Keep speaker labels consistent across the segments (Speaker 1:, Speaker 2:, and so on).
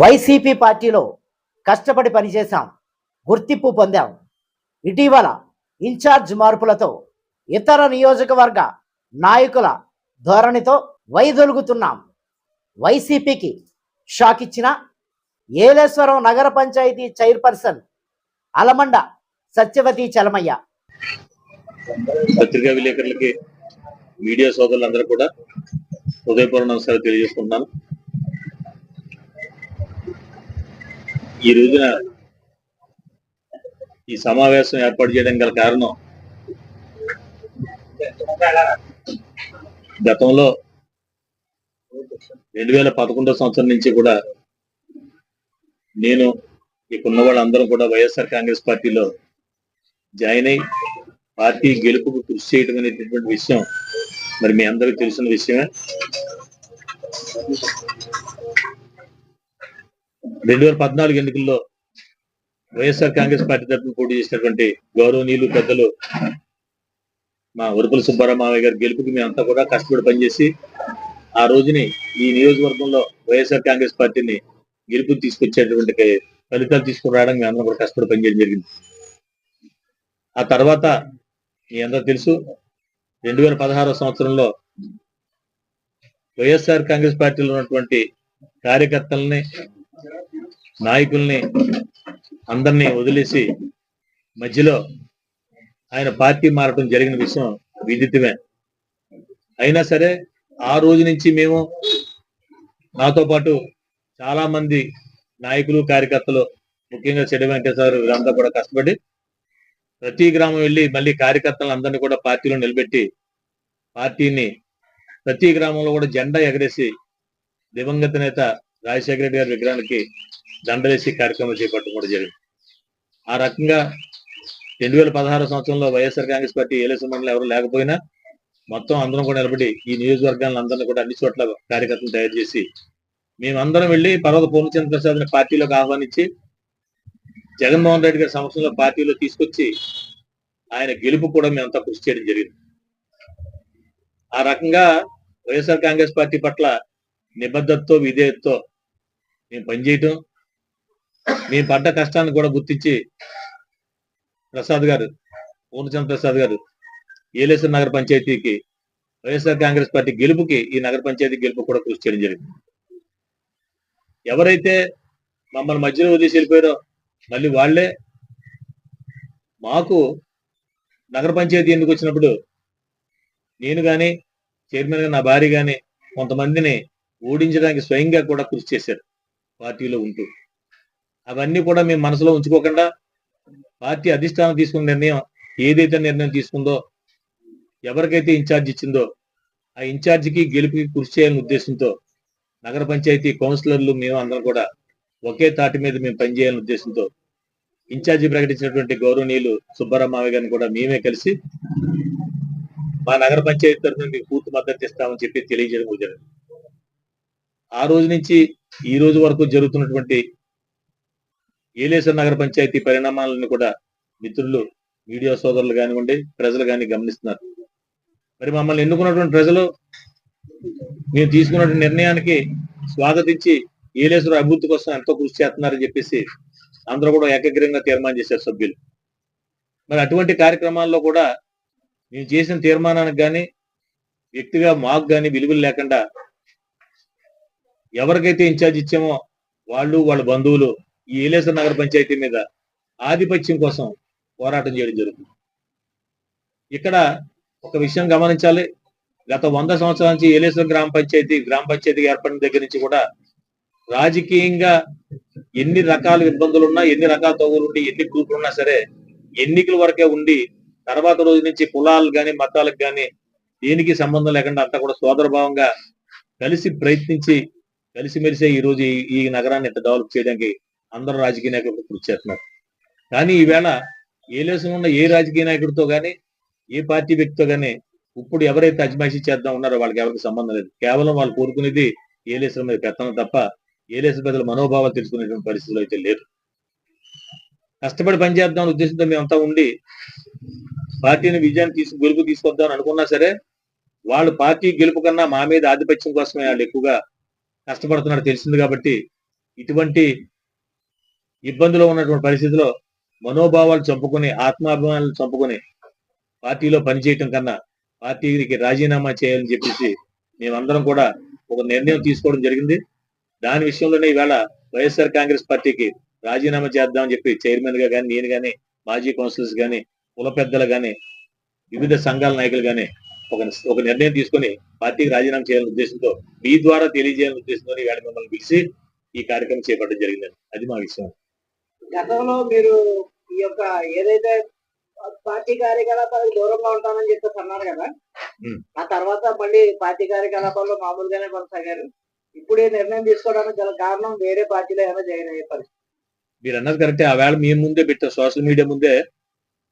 Speaker 1: YCP పార్టీలో కష్టపడి పనిచేశాం గుర్తింపు పొందాం. ఇటీవల ఇన్ఛార్జ్ మార్పులతో ఇతర నియోజకవర్గ నాయకుల ధోరణితో వైదొలుగుతున్నాం. వైసీపీకి షాక్ ఇచ్చిన ఏలేశ్వరం నగర పంచాయతీ చైర్పర్సన్ అలమండ సత్యవతి చలమయ్య.
Speaker 2: పత్రికా విలేకరులకి మీడియా సోదరులందరూ కూడా హృదయపూర్వ నమస్కారం తెలియజేసుకుంటున్నాను. ఈ రోజున ఈ సమావేశం ఏర్పాటు చేయడం గల కారణం గతంలో రెండు వేల పదకొండో సంవత్సరం నుంచి కూడా నేను ఇక్కడున్న వాళ్ళందరూ కూడా వైఎస్ఆర్ కాంగ్రెస్ పార్టీలో జాయిన్ అయి పార్టీ గెలుపుకు కృషి చేయడం అనేటటువంటి విషయం మరి మీ అందరికీ తెలిసిన విషయమే. రెండు వేల పద్నాలుగు ఎన్నికల్లో వైఎస్ఆర్ కాంగ్రెస్ పార్టీ తరఫున పోటీ చేసినటువంటి గౌరవనీయులు పెద్దలు మా ఉరుపుల సుబ్బారావు గారి గెలుపుకి మేమంతా కూడా కష్టపడి పనిచేసి ఆ రోజుని ఈ నియోజకవర్గంలో వైఎస్ఆర్ కాంగ్రెస్ పార్టీని గెలుపు తీసుకొచ్చేటువంటి ఫలితాలు తీసుకుని రావడానికి మేమందరం కూడా కష్టపడి పనిచేయడం జరిగింది. ఆ తర్వాత మీ అందరూ తెలుసు రెండు వేల పదహారో సంవత్సరంలో వైఎస్ఆర్ కాంగ్రెస్ పార్టీలో ఉన్నటువంటి కార్యకర్తల్ని నాయకుల్ని అందరినీ వదిలేసి మధ్యలో ఆయన పార్టీ మారటం జరిగిన విషయం విదితమే. అయినా సరే ఆ రోజు నుంచి మేము నాతో పాటు చాలా మంది నాయకులు కార్యకర్తలు ముఖ్యంగా చెడు వెంకటేశ్వర వీరంతా కూడా కష్టపడి ప్రతి గ్రామం వెళ్ళి మళ్ళీ కార్యకర్తలు అందరినీ కూడా పార్టీలో నిలబెట్టి పార్టీని ప్రతి గ్రామంలో కూడా జెండా ఎగరేసి దివంగత నేత రాజశేఖర రెడ్డి గారి విగ్రహానికి దండలేసి కార్యక్రమం చేపట్టడం కూడా జరిగింది. ఆ రకంగా రెండు వేల పదహారు సంవత్సరంలో వైఎస్ఆర్ కాంగ్రెస్ పార్టీ ఏలేసు మండలం ఎవరు లేకపోయినా మొత్తం అందరం కూడా నిలబడి ఈ నియోజకవర్గాలను అందరినీ కూడా అన్ని చోట్ల కార్యకర్తలు తయారు చేసి మేమందరం వెళ్ళి పర్వత పూర్ణచంద్ర ప్రసాద్ని పార్టీలోకి ఆహ్వానించి జగన్మోహన్ రెడ్డి గారి సంవత్సరంలో పార్టీలో తీసుకొచ్చి ఆయన గెలుపు కూడా మేమంతా కృషి చేయడం జరిగింది. ఆ రకంగా వైఎస్ఆర్ కాంగ్రెస్ పార్టీ పట్ల నిబద్ధతతో విధేయతతో మేము పనిచేయటం మేము పడ్డ కష్టాన్ని కూడా గుర్తించి ప్రసాద్ గారు పూర్ణచంద్ర ప్రసాద్ గారు ఏలేశ్వర నగర పంచాయతీకి వైఎస్ఆర్ కాంగ్రెస్ పార్టీ గెలుపుకి ఈ నగర పంచాయతీ గెలుపు కూడా కృషి చేయడం జరిగింది. ఎవరైతే మమ్మల్ని మధ్యలో వదిలేసి వెళ్ళిపోయారో మళ్ళీ వాళ్ళే మాకు నగర పంచాయతీ ఎందుకు వచ్చినప్పుడు నేను కానీ చైర్మన్గా నా భార్య కానీ కొంతమందిని ఓడించడానికి స్వయంగా కూడా కృషి చేశారు పార్టీలో ఉంటూ. అవన్నీ కూడా మేము మనసులో ఉంచుకోకుండా పార్టీ అధిష్టానం తీసుకున్న నిర్ణయం ఏదైతే నిర్ణయం తీసుకుందో ఎవరికైతే ఇన్ఛార్జ్ ఇచ్చిందో ఆ ఇన్ఛార్జికి గెలుపుకి కృషి చేయాలని ఉద్దేశంతో నగర పంచాయతీ కౌన్సిలర్లు మేము అందరం కూడా ఒకే తాటి మీద మేము పనిచేయాలని ఉద్దేశంతో ఇన్ఛార్జి ప్రకటించినటువంటి గౌరవనీయులు సుబ్బారావు గారిని కూడా మేమే కలిసి మా నగర పంచాయతీ తరఫున మీకు పూర్తి మద్దతు ఇస్తామని చెప్పి తెలియజేయడం జరిగింది. ఆ రోజు నుంచి ఈ రోజు వరకు జరుగుతున్నటువంటి ఏలేశ్వర నగర పంచాయతీ పరిణామాలను కూడా మిత్రులు మీడియా సోదరులు కానివ్వండి ప్రజలు కానీ గమనిస్తున్నారు. మరి మమ్మల్ని ఎన్నుకున్నటువంటి ప్రజలు మేము తీసుకున్నటువంటి నిర్ణయానికి స్వాగతించి ఏలేశ్వర అభివృద్ధి కోసం ఎంతో కృషి చేస్తున్నారని చెప్పేసి అందరూ కూడా ఏకగ్రీవంగా తీర్మానం చేశారు సభ్యులు. మరి అటువంటి కార్యక్రమాల్లో కూడా మేము చేసిన తీర్మానానికి కానీ వ్యక్తిగా మాకు కానీ విలువలు లేకుండా ఎవరికైతే ఇన్ఛార్జ్ ఇచ్చామో వాళ్ళు వాళ్ళ బంధువులు ఈ ఏలేశ్వర నగర పంచాయతీ మీద ఆధిపత్యం కోసం పోరాటం చేయడం జరుగుతుంది. ఇక్కడ ఒక విషయం గమనించాలి. గత వంద సంవత్సరాల నుంచి ఏలేశ్వరం గ్రామ పంచాయతీ గ్రామ పంచాయతీ ఏర్పడిన దగ్గర నుంచి కూడా రాజకీయంగా ఎన్ని రకాల ఇబ్బందులు ఉన్నా ఎన్ని రకాల తగులు ఉండి ఎన్ని గ్రూపులు ఉన్నా సరే ఎన్నికల వరకే ఉండి తర్వాత రోజు నుంచి కులాలు కానీ మతాలకు కానీ దేనికి సంబంధం లేకుండా అంతా కూడా సోదరభావంగా కలిసి ప్రయత్నించి కలిసిమెలిసే ఈ రోజు ఈ- ఈ నగరాన్ని ఇంత డెవలప్ చేయడానికి అందరూ రాజకీయ నాయకులు కృషి చేస్తున్నారు. కానీ ఈవేళ ఏ లేసం ఉన్న ఏ రాజకీయ నాయకుడితో కానీ ఏ పార్టీ వ్యక్తితో కానీ ఇప్పుడు ఎవరైతే అజమాయిషీ చేద్దాం ఉన్నారో వాళ్ళకి ఎవరికి సంబంధం లేదు. కేవలం వాళ్ళు కోరుకునేది ఏలేశ్వర మీద పెత్తనం తప్ప ఏలేశ్వర ప్రజల మనోభావాలు తెలుసుకునేటువంటి పరిస్థితులు అయితే లేదు. కష్టపడి పనిచేద్దాం ఉద్దేశంతో మేమంతా ఉండి పార్టీని విజయాన్ని తీసుకు గెలుపు తీసుకొద్దాం అనుకున్నా సరే వాళ్ళు పార్టీ గెలుపు కన్నా మా మీద ఆధిపత్యం కోసమే వాళ్ళు ఎక్కువగా కష్టపడుతున్నారు. తెలిసింది కాబట్టి ఇటువంటి ఇబ్బందులో ఉన్నటువంటి పరిస్థితిలో మనోభావాలు చంపుకొని ఆత్మాభిమానాలు చంపుకొని పార్టీలో పనిచేయటం కన్నా పార్టీకి రాజీనామా చేయాలని చెప్పేసి మేమందరం కూడా ఒక నిర్ణయం తీసుకోవడం జరిగింది. దాని విషయంలోనే ఈవేళ వైఎస్ఆర్ కాంగ్రెస్ పార్టీకి రాజీనామా చేద్దామని చెప్పి చైర్మన్గా కానీ నేను కానీ మాజీ కౌన్సిలర్స్ కానీ కుల పెద్దలు కానీ వివిధ సంఘాల నాయకులు కానీ ఒక ఒక నిర్ణయం తీసుకొని పార్టీకి రాజీనామా చేయాలనే ఉద్దేశంతో మీ ద్వారా తెలియజేయాలనే ఉద్దేశంతో ఈవేళ మిమ్మల్ని పిలిచి ఈ కార్యక్రమం చేపట్టడం జరిగిందండి. అది మా విషయం.
Speaker 3: గతంలో మీరు ఈ యొక్క ఏదైతే పార్టీ కార్యకలాపాలకు దూరంగా ఉంటానని చెప్పేసి అన్నారు కదా. ఆ తర్వాత మళ్ళీ పార్టీ కార్యకలాపాల్లో మామూలుగానే కొనసాగారు. ఇప్పుడు ఈ నిర్ణయం తీసుకోవడానికి గల కారణం వేరే పార్టీలో ఏమైనా జాయిన్ అయ్యే పరిస్థితి.
Speaker 2: మీరు అన్నది కరెక్టే. ఆ వేళ మీ ముందే పెట్టారు. సోషల్ మీడియా ముందే.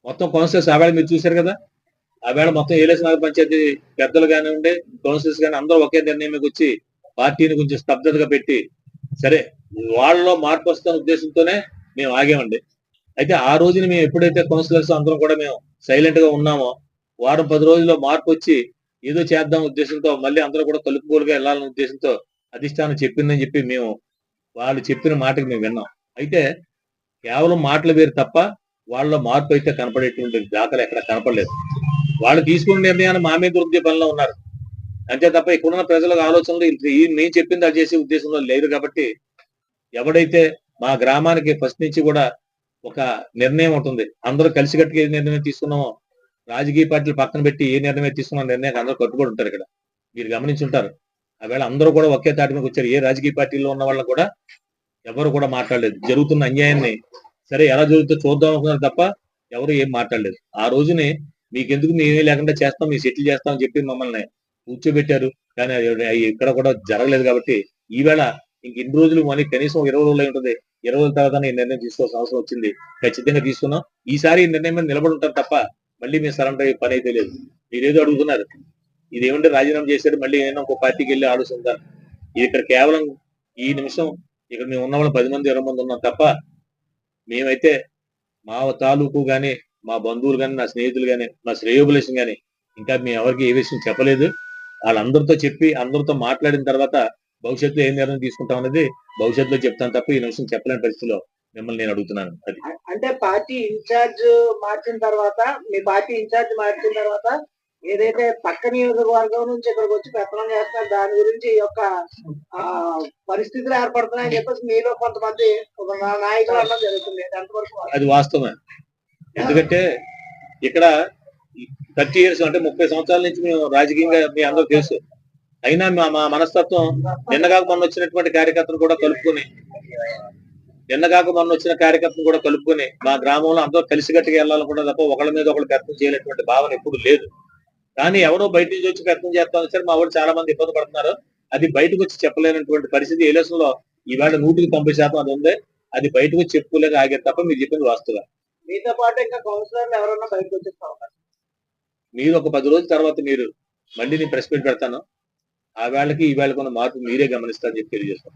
Speaker 2: మొత్తం కౌన్సిలర్స్ ఆ వేళ మీరు చూశారు కదా? ఆ వేళ మొత్తం ఏలేసి నగర పంచాయతీ పెద్దలు కానివ్వండి కౌన్సిలర్స్ కానీ అందరూ ఒకే నిర్ణయంకి వచ్చి పార్టీని కొంచెం స్తబ్దతగా పెట్టి సరే వాళ్ళలో మార్పు వస్తున్న ఉద్దేశంతోనే మేము ఆగామండి అయితే ఆ రోజున మేము ఎప్పుడైతే కౌన్సిలర్స్ అందరం కూడా మేము సైలెంట్గా ఉన్నామో వారం పది రోజుల్లో మార్పు వచ్చి ఏదో చేద్దాం ఉద్దేశంతో మళ్ళీ అందరూ కూడా కలుపుకోలుగా వెళ్ళాలనే ఉద్దేశంతో అధిష్టానం చెప్పిందని చెప్పి మేము వాళ్ళు చెప్పిన మాటకి మేము విన్నాం. అయితే కేవలం మాటలు వేరు తప్ప వాళ్ళ మార్పు అయితే కనపడేటువంటి దాఖలు ఎక్కడ కనపడలేదు. వాళ్ళు తీసుకున్న నిర్ణయాన్ని మా మీద వృద్ధి పనిలో ఉన్నారు. అంతే తప్ప ఇక్కడున్న ప్రజలకు ఆలోచనలు నేను చెప్పింది అది చేసే ఉద్దేశంలో లేదు కాబట్టి ఎవడైతే మా గ్రామానికి ఫస్ట్ నుంచి కూడా ఒక నిర్ణయం ఉంటుంది. అందరూ కలిసికట్టుగా ఏ నిర్ణయం తీసుకున్నామో రాజకీయ పార్టీలు పక్కన పెట్టి ఏ నిర్ణయం తీసుకున్న నిర్ణయానికి అందరూ కట్టుబడి ఉంటారు ఇక్కడ. మీరు గమనించుంటారు. ఆవేళ అందరూ కూడా ఒకే తాటి మీద వచ్చారు ఏ రాజకీయ పార్టీలో ఉన్న వాళ్ళు కూడా ఎవరు కూడా మాట్లాడలేదు. జరుగుతున్న అన్యాయాన్ని సరే ఎలా జరుగుతుందో చూద్దాం అనుకున్నారు తప్ప ఎవరు ఏం మాట్లాడలేదు. ఆ రోజునే మీకెందుకు మేమే లేకుండా చేస్తాం మీ సెటిల్ చేస్తాం అని చెప్పి మమ్మల్ని కూర్చోబెట్టారు. కానీ ఇక్కడ కూడా జరగలేదు కాబట్టి ఈవేళ ఇంక ఇన్ని రోజులు మనీ కనీసం ఇరవై రోజులు ఉంటుంది. ఇరవై రోజుల తర్వాత ఈ నిర్ణయం తీసుకోవాల్సిన అవసరం వచ్చింది. ఖచ్చితంగా తీసుకున్నాం. ఈసారి ఈ నిర్ణయం మీద నిలబడి ఉంటారు తప్ప మళ్ళీ మేము సరెండర్ అయ్యే పని అయితే లేదు. మీరేదో అడుగుతున్నారు. ఇది ఏమంటే రాజీనామా చేశారు మళ్ళీ ఏమైనా ఒక పార్టీకి వెళ్ళి ఆలోచిద్దాం ఇది ఇక్కడ కేవలం ఈ నిమిషం ఇక్కడ మేము ఉన్న వాళ్ళు పది మంది ఇరవై మంది ఉన్నాం తప్ప మేమైతే మా తాలూకు కానీ మా బంధువులు కానీ నా స్నేహితులు కానీ నా శ్రేయోభిలేషం కానీ ఇంకా మేము ఎవరికి ఏ విషయం చెప్పలేదు. వాళ్ళందరితో చెప్పి అందరితో మాట్లాడిన తర్వాత భవిష్యత్తులో ఏం నిర్ణయం తీసుకుంటాం అనేది భవిష్యత్తులో చెప్తాను తప్ప ఈ నిమిషం చెప్పలేని పరిస్థితిలో మిమ్మల్ని నేను అడుగుతున్నాను. అది.
Speaker 3: అంటే పార్టీ ఇన్ఛార్జ్ మార్చిన తర్వాత మీ పార్టీ ఇన్ఛార్జ్ మార్చిన తర్వాత ఏదైతే పక్క నియోజకవర్గం నుంచి ఇక్కడికి వచ్చి పెత్తనం చేస్తున్నారు దాని గురించి ఈ యొక్క ఆ, పరిస్థితులు ఏర్పడుతున్నాయని చెప్పేసి మీలో కొంతమంది ఒక నాయకులు అనడం జరుగుతుంది. ఎంతవరకు వాస్తవం?
Speaker 2: అది వాస్తవమే. ఎందుకంటే ఇక్కడ థర్టీ ఇయర్స్ అంటే ముప్పై సంవత్సరాల నుంచి మేము రాజకీయంగా మీ అందరూ తెలుసు. అయినా మా మా మనస్తత్వం నిన్నగాక మొన్న వచ్చినటువంటి కార్యకర్తను కూడా కలుపుకొని నిన్నగాక మొన్న వచ్చిన కార్యకర్తను కూడా కలుపుకొని మా గ్రామంలో అందరూ కలిసికట్టుగా వెళ్ళాలనుకుంటే తప్ప ఒకళ్ళ మీద ఒకళ్ళు పెత్తనం చేయలేటువంటి భావన ఎప్పుడు లేదు. కానీ ఎవరో బయట నుంచి వచ్చి పెత్తనం చేస్తామని సరే మా వాళ్ళు చాలా మంది ఇబ్బంది పడుతున్నారు. అది బయటకు వచ్చి చెప్పలేనటువంటి పరిస్థితి. ఎలక్షన్లో ఈవేళ నూటికి తొంభై శాతం అది ఉంది. అది బయటకు వచ్చి చెప్పుకోలేక ఆగారు తప్ప మీరు చెప్పింది వాస్తవం
Speaker 3: మీతో పాటు ఇంకా కౌన్సిలర్లు ఎవరన్నా బయటకు ఉన్నారు
Speaker 2: మీరు ఒక పది రోజుల తర్వాత మీరు మళ్ళీ నేను ప్రెస్ మీట్ పెడతాను. ఆ వేళకి ఈ వేళకున్న మార్పు మీరే గమనిస్తారని చెప్పి
Speaker 3: తెలియజేస్తాం.